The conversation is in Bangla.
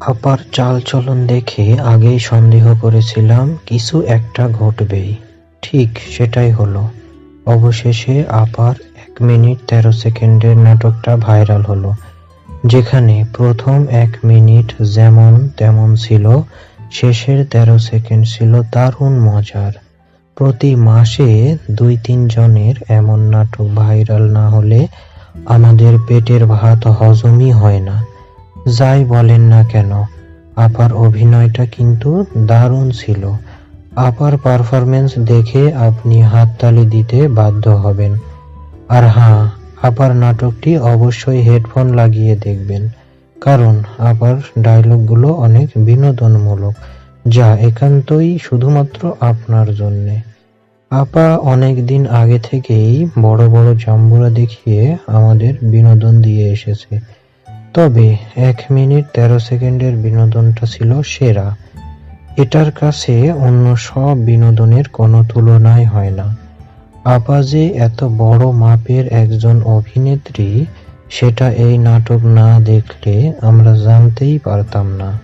আপার চালচলন দেখে আগেই সন্দেহ করেছিলাম, কিছু একটা ঘটবেই। ঠিক সেটাই হলো। অবশেষে আপার এক মিনিট তেরো সেকেন্ডের নাটকটা ভাইরাল হলো, যেখানে প্রথম এক মিনিট যেমন তেমন ছিল, শেষের তেরো সেকেন্ড ছিল দারুণ মজার। প্রতি মাসে দুই তিন জনের এমন নাটক ভাইরাল না হলে আমাদের পেটের ভাত হজমই হয় না। যাই বলেন না কেন, আপার অভিনয়টা কিন্তু দারুণ ছিল। আপার পারফরমেন্স দেখে আপনি হাততালি দিতে বাধ্য হবেন। আর হ্যাঁ আপার নাটকটি অবশ্যই হেডফোন লাগিয়ে দেখবেন, কারণ আপার ডায়লগগুলো অনেক বিনোদনমূলক, যা একান্তই শুধুমাত্র আপনার জন্যে। আপা অনেক দিন আগে থেকেই বড় বড় জাম্বুরা দেখিয়ে আমাদের বিনোদন দিয়ে এসেছে। তবে এক মিনিট তেরো সেকেন্ডের বিনোদনটা ছিল সেরা। এটার কাছে অন্য সব বিনোদনের কোনো তুলনায় হয় না। যে এত বড় মাপের একজন অভিনেত্রী, সেটা এই নাটক না দেখলে আমরা জানতেই পারতাম না।